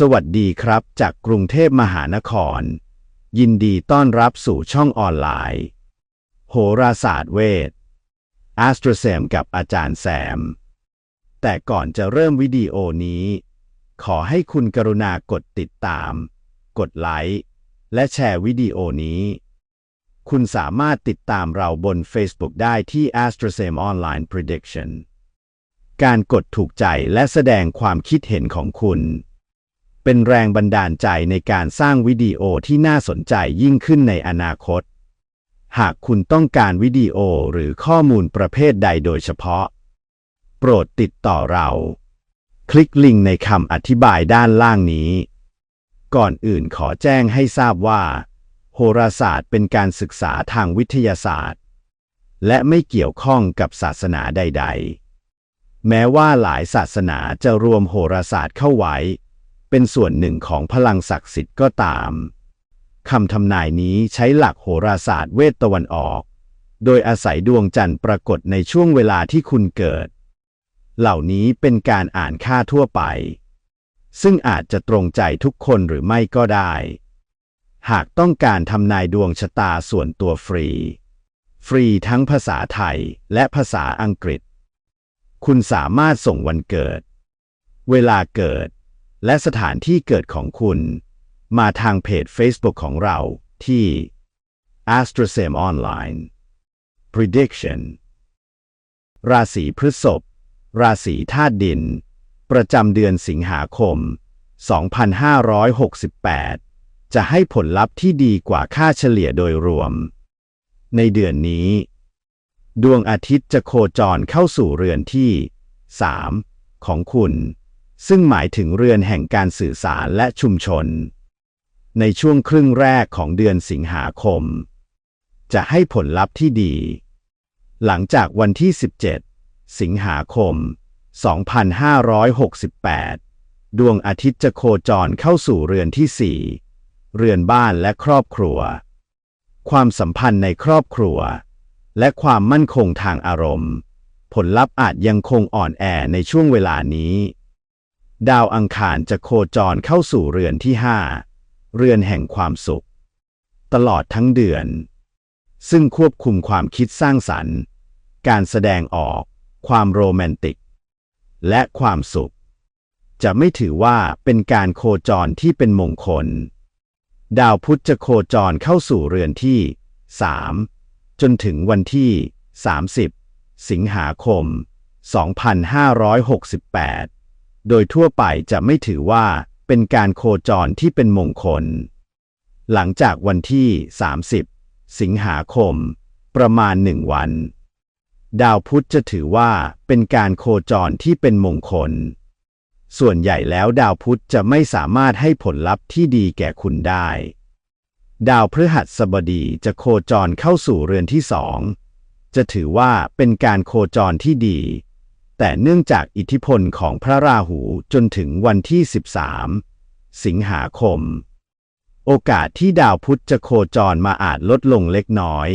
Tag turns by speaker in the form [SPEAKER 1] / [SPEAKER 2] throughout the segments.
[SPEAKER 1] สวัสดีครับ จากกรุงเทพมหานคร ยินดีต้อนรับสู่ช่องออนไลน์ โหราศาสตร์เวทแอสตรเซมกับอาจารย์แซม แต่ก่อนจะเริ่มวิดีโอนี้ ขอให้คุณกรุณากดติดตาม กดไลค์ และแชร์วิดีโอนี้ คุณสามารถติดตามเราบน Facebook ได้ที่ a s t r o s a m Online Prediction การกดถูกใจและแสดงความคิดเห็นของคุณ เป็นแรงบันดาลใจในการสร้างวิดีโอที่น่าสนใจยิ่งขึ้นในอนาคต หากคุณต้องการวิดีโอหรือข้อมูลประเภทใดโดยเฉพาะ โปรดติดต่อเรา คลิกลิงก์ในคำอธิบายด้านล่างนี้ ก่อนอื่นขอแจ้งให้ทราบว่า โหราศาสตร์เป็นการศึกษาทางวิทยาศาสตร์ และไม่เกี่ยวข้องกับศาสนาใด ๆ แม้ว่าหลายศาสนาจะรวมโหราศาสตร์เข้าไว้ เป็นส่วนหนึ่งของพลังศักดิ์สิทธิ์ก็ตามคำทำนายนี้ใช้หลักโหราศาสตร์เวทตะวันออก โดยอาศัยดวงจันทร์ปรากฏในช่วงเวลาที่คุณเกิด เหล่านี้เป็นการอ่านค่าทั่วไป ซึ่งอาจจะตรงใจทุกคนหรือไม่ก็ได้ หากต้องการทำนายดวงชะตาส่วนตัวฟรี ฟรีทั้งภาษาไทยและภาษาอังกฤษ คุณสามารถส่งวันเกิด เวลาเกิด และสถานที่เกิดของคุณ มาทางเพจ Facebook ของเราที่ Astrosem Online Prediction ราศีพฤษภ ราศีธาตุดิน ประจำเดือนสิงหาคม 2568 จะให้ผลลัพธ์ที่ดีกว่าค่าเฉลี่ยโดยรวม ในเดือนนี้ ดวงอาทิตย์จะโคจรเข้าสู่เรือนที่ 3 ของคุณ ซึ่งหมายถึงเรือนแห่งการสื่อสารและชุมชน ในช่วงครึ่งแรกของเดือนสิงหาคม จะให้ผลลัพธ์ที่ดี หลังจากวันที่ 17 สิงหาคม 2568 ดวงอาทิตย์จะโคจรเข้าสู่เรือนที่ 4 เรือนบ้านและครอบครัว ความสัมพันธ์ในครอบครัว และความมั่นคงทางอารมณ์ ผลลัพธ์อาจยังคงอ่อนแอในช่วงเวลานี้ ดาวอังคารจะโคจรเข้าสู่เรือนที่ 5 เรือนแห่งความสุข ตลอดทั้งเดือน ซึ่งควบคุมความคิดสร้างสรรค์ การแสดงออก ความโรแมนติก และความสุข จะไม่ถือว่าเป็นการโคจรที่เป็นมงคล ดาวพุธจะโคจรเข้าสู่เรือนที่ 3 จนถึงวันที่ 30 สิงหาคม 2568 โดยทั่วไปจะไม่ถือว่าเป็นการโคจรที่เป็นมงคล หลังจากวันที่ 30 สิงหาคม ประมาณหนึ่งวัน ดาวพุธจะถือว่าเป็นการโคจรที่เป็นมงคล ส่วนใหญ่แล้วดาวพุธจะไม่สามารถให้ผลลัพธ์ที่ดีแก่คุณได้ ดาวพฤหัสบดีจะโคจรเข้าสู่เรือนที่สอง จะถือว่าเป็นการโคจรที่ดี แต่เนื่องจากอิทธิพลของพระราหูจนถึงวันที่ 13 สิงหาคม โอกาสที่ดาวพุธจะโคจรมาอาจลดลงเล็กน้อย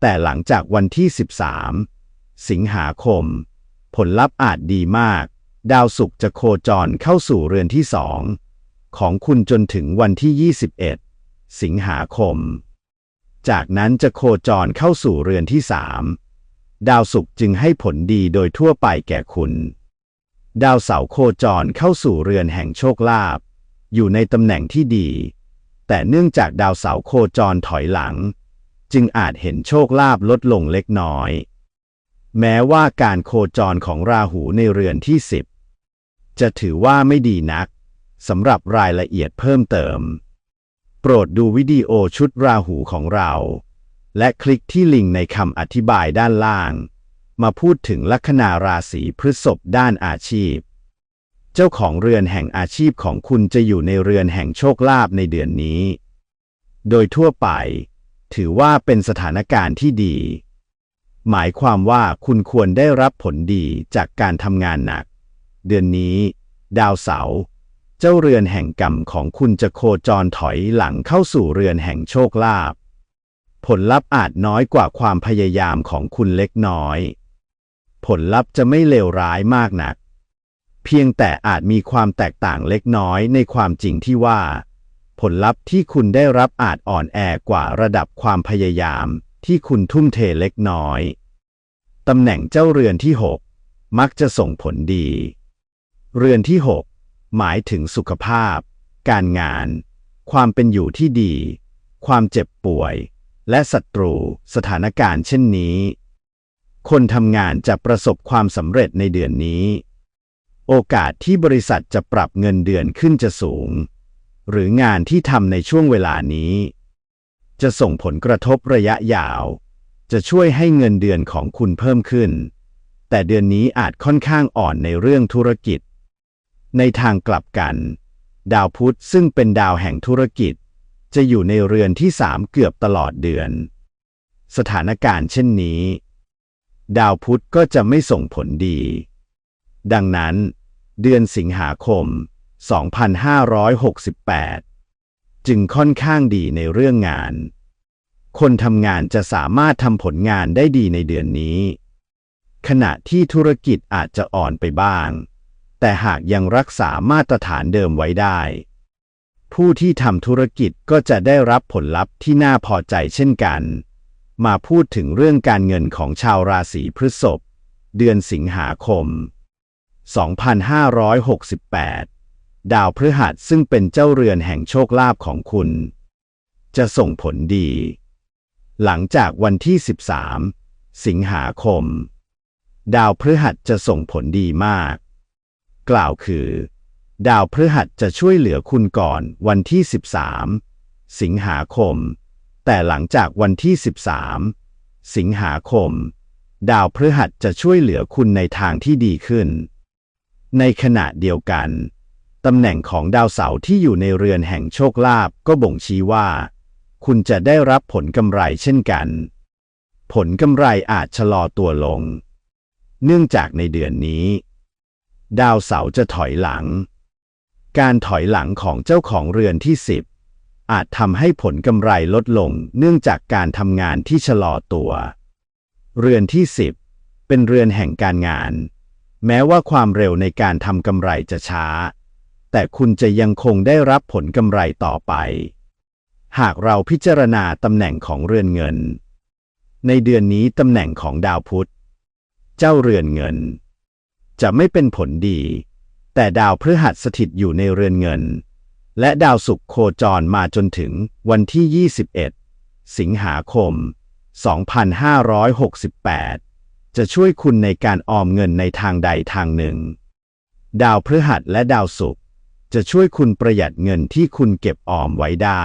[SPEAKER 1] แต่หลังจากวันที่ 13 สิงหาคม ผลลัพธ์อาจดีมาก ดาวศุกร์จะโคจรเข้าสู่เรือนที่สองของคุณจนถึงวันที่ 21 สิงหาคม จากนั้นจะโคจรเข้าสู่เรือนที่สาม ดาวศุกร์จึงให้ผลดีโดยทั่วไปแก่คุณ ดาวเสาร์โคจรเข้าสู่เรือนแห่งโชคลาภอยู่ในตำแหน่งที่ดี แต่เนื่องจากดาวเสาร์โคจรถอยหลัง จึงอาจเห็นโชคลาภลดลงเล็กน้อย แม้ว่าการโคจรของราหูในเรือนที่10จะถือว่าไม่ดีนักสำหรับรายละเอียดเพิ่มเติม โปรดดูวิดีโอชุดราหูของเรา และคลิกที่ลิงก์ในคำอธิบายด้านล่าง มาพูดถึงลัคนาราศีพฤษภด้านอาชีพ เจ้าของเรือนแห่งอาชีพของคุณจะอยู่ในเรือนแห่งโชคลาภในเดือนนี้ โดยทั่วไป ถือว่าเป็นสถานการณ์ที่ดี หมายความว่าคุณควรได้รับผลดีจากการทำงานหนัก เดือนนี้ ดาวเสาร์เจ้าเรือนแห่งกรรมของคุณจะโคจรถอยหลังเข้าสู่เรือนแห่งโชคลาภ ผลลัพธ์อาจน้อยกว่าความพยายามของคุณเล็กน้อย ผลลัพธ์จะไม่เลวร้ายมากนัก เพียงแต่อาจมีความแตกต่างเล็กน้อยในความจริงที่ว่า ผลลัพธ์ที่คุณได้รับอาจอ่อนแอกว่าระดับความพยายามที่คุณทุ่มเทเล็กน้อย ตำแหน่งเจ้าเรือนที่ 6 มักจะส่งผลดี เรือนที่ 6 หมายถึงสุขภาพ การงาน ความเป็นอยู่ที่ดี ความเจ็บป่วย และศัตรูสถานการณ์เช่นนี้ คนทำงานจะประสบความสำเร็จในเดือนนี้ โอกาสที่บริษัทจะปรับเงินเดือนขึ้นจะสูง หรืองานที่ทำในช่วงเวลานี้ จะส่งผลกระทบระยะยาว จะช่วยให้เงินเดือนของคุณเพิ่มขึ้น แต่เดือนนี้อาจค่อนข้างอ่อนในเรื่องธุรกิจ ในทางกลับกัน ดาวพุธซึ่งเป็นดาวแห่งธุรกิจ จะอยู่ในเรือนที่สามเกือบตลอดเดือน สถานการณ์เช่นนี้ ดาวพุธก็จะไม่ส่งผลดี ดังนั้น เดือนสิงหาคม 2568 จึงค่อนข้างดีในเรื่องงาน คนทำงานจะสามารถทำผลงานได้ดีในเดือนนี้ ขณะที่ธุรกิจอาจจะอ่อนไปบ้าง แต่หากยังรักษามาตรฐานเดิมไว้ได้ ผู้ที่ทำธุรกิจก็จะได้รับผลลัพธ์ที่น่าพอใจเช่นกัน มาพูดถึงเรื่องการเงินของชาวราศีพฤษภเดือนสิงหาคม 2568 ดาวพฤหัสซึ่งเป็นเจ้าเรือนแห่งโชคลาภของคุณ จะส่งผลดี หลังจากวันที่ 13 สิงหาคม ดาวพฤหัสจะส่งผลดีมาก กล่าวคือ ดาวพฤหัสจะช่วยเหลือคุณก่อนวันที่ 13 สิงหาคม แต่หลังจากวันที่ 13 สิงหาคม ดาวพฤหัสจะช่วยเหลือคุณในทางที่ดีขึ้น ในขณะเดียวกันตำแหน่งของดาวเสาร์ที่อยู่ในเรือนแห่งโชคลาภก็บ่งชี้ว่า คุณจะได้รับผลกำไรเช่นกัน ผลกำไรอาจชะลอตัวลง เนื่องจากในเดือนนี้ ดาวเสาร์จะถอยหลัง การถอยหลังของเจ้าของเรือนที่ 10 อาจทำให้ผลกำไรลดลงเนื่องจากการทำงานที่ชะลอตัว เรือนที่ 10 เป็นเรือนแห่งการงาน แม้ว่าความเร็วในการทำกำไรจะช้า แต่คุณจะยังคงได้รับผลกำไรต่อไป หากเราพิจารณาตำแหน่งของเรือนเงิน ในเดือนนี้ตำแหน่งของดาวพุธ เจ้าเรือนเงิน จะไม่เป็นผลดี แต่ดาวพฤหัสสถิตอยู่ในเรือนเงิน และดาวศุกร์โคจรมาจนถึงวันที่ 21 สิงหาคม 2568 จะช่วยคุณในการออมเงินในทางใดทางหนึ่ง ดาวพฤหัสและดาวศุกร์จะช่วยคุณประหยัดเงินที่คุณเก็บออมไว้ได้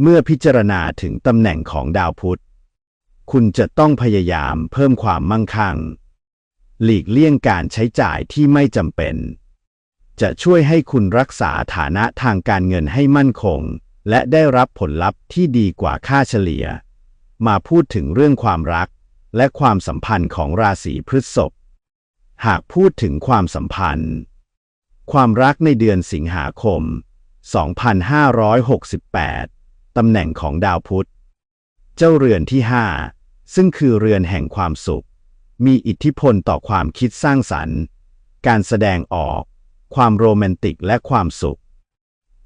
[SPEAKER 1] เมื่อพิจารณาถึงตำแหน่งของดาวพุธ คุณจะต้องพยายามเพิ่มความมั่งคั่ง หลีกเลี่ยงการใช้จ่ายที่ไม่จำเป็น จะช่วยให้คุณรักษาฐานะทางการเงินให้มั่นคง และได้รับผลลัพธ์ที่ดีกว่าค่าเฉลี่ย มาพูดถึงเรื่องความรัก และความสัมพันธ์ของราศีพฤษภหากพูดถึงความสัมพันธ์ ความรักในเดือนสิงหาคม 2568 ตำแหน่งของดาวพุธ เจ้าเรือนที่ 5 ซึ่งคือเรือนแห่งความสุข มีอิทธิพลต่อความคิดสร้างสรรค์ การแสดงออก ความโรแมนติกและความสุข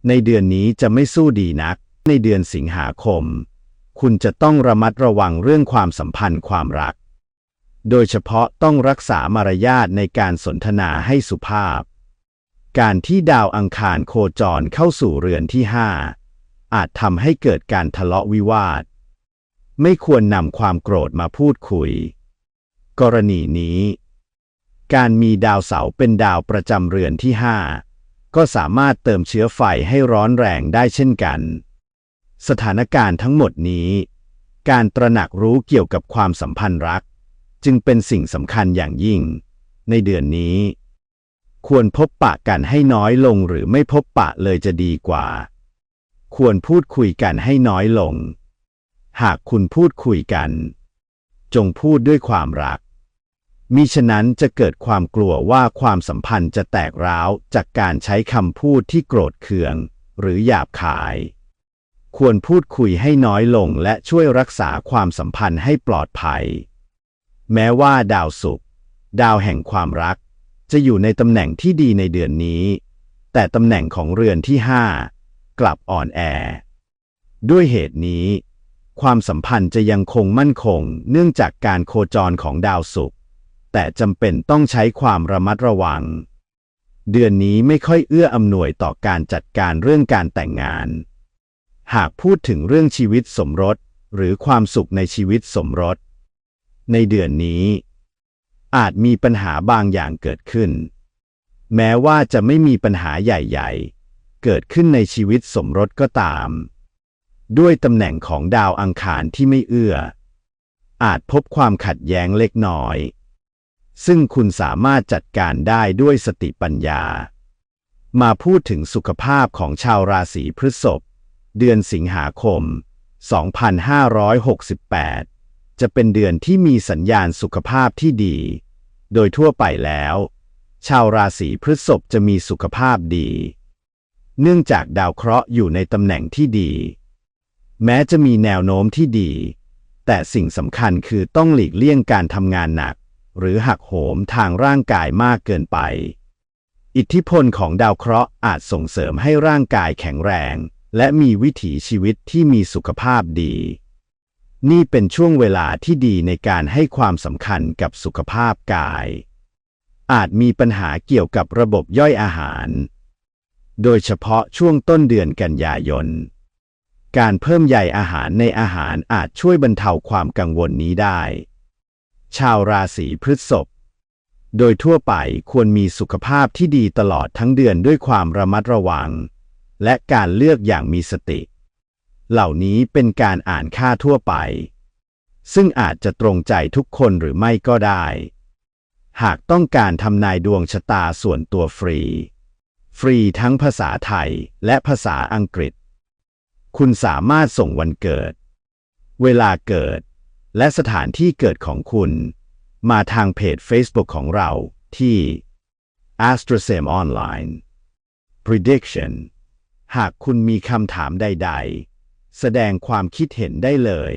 [SPEAKER 1] ในเดือนนี้จะไม่สู้ดีนัก ในเดือนสิงหาคม คุณจะต้องระมัดระวังเรื่องความสัมพันธ์ความรัก โดยเฉพาะต้องรักษามารยาทในการสนทนาให้สุภาพ การที่ดาวอังคารโคจรเข้าสู่เรือนที่5อาจทำให้เกิดการทะเลาะวิวาท ไม่ควรนำความโกรธมาพูดคุย กรณีนี้ การมีดาวเสาร์เป็นดาวประจำเรือนที่ 5 ก็สามารถเติมเชื้อไฟให้ร้อนแรงได้เช่นกัน สถานการณ์ทั้งหมดนี้ การตระหนักรู้เกี่ยวกับความสัมพันธ์รัก จึงเป็นสิ่งสำคัญอย่างยิ่ง ในเดือนนี้ ควรพบปะกันให้น้อยลงหรือไม่พบปะเลยจะดีกว่า ควรพูดคุยกันให้น้อยลง หากคุณพูดคุยกัน จงพูดด้วยความรัก มิฉะนั้นจะเกิดความกลัวว่าความสัมพันธ์จะแตกร้าวจากการใช้คำพูดที่โกรธเคือง หรือหยาบคาย ควรพูดคุยให้น้อยลงและช่วยรักษาความสัมพันธ์ให้ปลอดภัย แม้ว่าดาวศุกร์ดาวแห่งความรักจะจะอยู่ในตำแหน่งที่ดีในเดือนนี้ แต่ตำแหน่งของเรือนที่ 5 กลับอ่อนแอ ด้วยเหตุนี้ ความสัมพันธ์จะยังคงมั่นคงเนื่องจากการโคจรของดาวศุกร์ แต่จำเป็นต้องใช้ความระมัดระวัง เดือนนี้ไม่ค่อยเอื้ออำนวยต่อการจัดการเรื่องการแต่งงาน หากพูดถึงเรื่องชีวิตสมรสหรือความสุขในชีวิตสมรส ในเดือนนี้ อาจมีปัญหาบางอย่างเกิดขึ้น แม้ว่าจะไม่มีปัญหาใหญ่ๆ เกิดขึ้นในชีวิตสมรสก็ตาม ด้วยตำแหน่งของดาวอังคารที่ไม่เอื้อ อาจพบความขัดแย้งเล็กน้อย ซึ่งคุณสามารถจัดการได้ด้วยสติปัญญา มาพูดถึงสุขภาพของชาวราศีพฤษภ เดือนสิงหาคม 2568 จะเป็นเดือนที่มีสัญญาณสุขภาพที่ดี โดยทั่วไปแล้ว ชาวราศีพฤษภจะมีสุขภาพดี เนื่องจากดาวเคราะห์อยู่ในตำแหน่งที่ดี แม้จะมีแนวโน้มที่ดี แต่สิ่งสำคัญคือต้องหลีกเลี่ยงการทำงานหนัก หรือหักโหมทางร่างกายมากเกินไป อิทธิพลของดาวเคราะห์อาจส่งเสริมให้ร่างกายแข็งแรง และมีวิถีชีวิตที่มีสุขภาพดี นี่เป็นช่วงเวลาที่ดีในการให้ความสำคัญกับสุขภาพกาย อาจมีปัญหาเกี่ยวกับระบบย่อยอาหาร โดยเฉพาะช่วงต้นเดือนกันยายนการเพิ่มใยอาหารในอาหารอาจช่วยบรรเทาความกังวลนี้ได้ ชาวราศีพฤษภ โดยทั่วไปควรมีสุขภาพที่ดีตลอดทั้งเดือนด้วยความระมัดระวัง และการเลือกอย่างมีสติ เหล่านี้เป็นการอ่านค่าทั่วไป ซึ่งอาจจะตรงใจทุกคนหรือไม่ก็ได้ หากต้องการทำนายดวงชะตาส่วนตัวฟรี ฟรีทั้งภาษาไทยและภาษาอังกฤษ คุณสามารถส่งวันเกิด เวลาเกิด และสถานที่เกิดของคุณ มาทางเพจ Facebook ของเราที่ AstroSem Online Prediction หากคุณมีคำถามใด ๆ แสดงความคิดเห็นได้เลย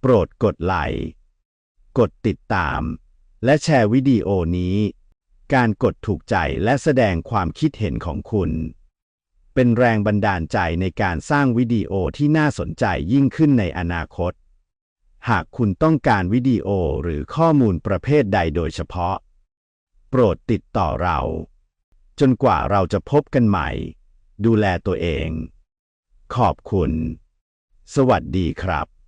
[SPEAKER 1] โปรดกดไลค์กดติดตาม และแชร์วิดีโอนี้ การกดถูกใจและแสดงความคิดเห็นของคุณ เป็นแรงบันดาลใจในการสร้างวิดีโอที่น่าสนใจยิ่งขึ้นในอนาคต หากคุณต้องการวิดีโอหรือข้อมูลประเภทใดโดยเฉพาะ โปรดติดต่อเรา จนกว่าเราจะพบกันใหม่ ดูแลตัวเอง ขอบคุณ สวัสดีครับ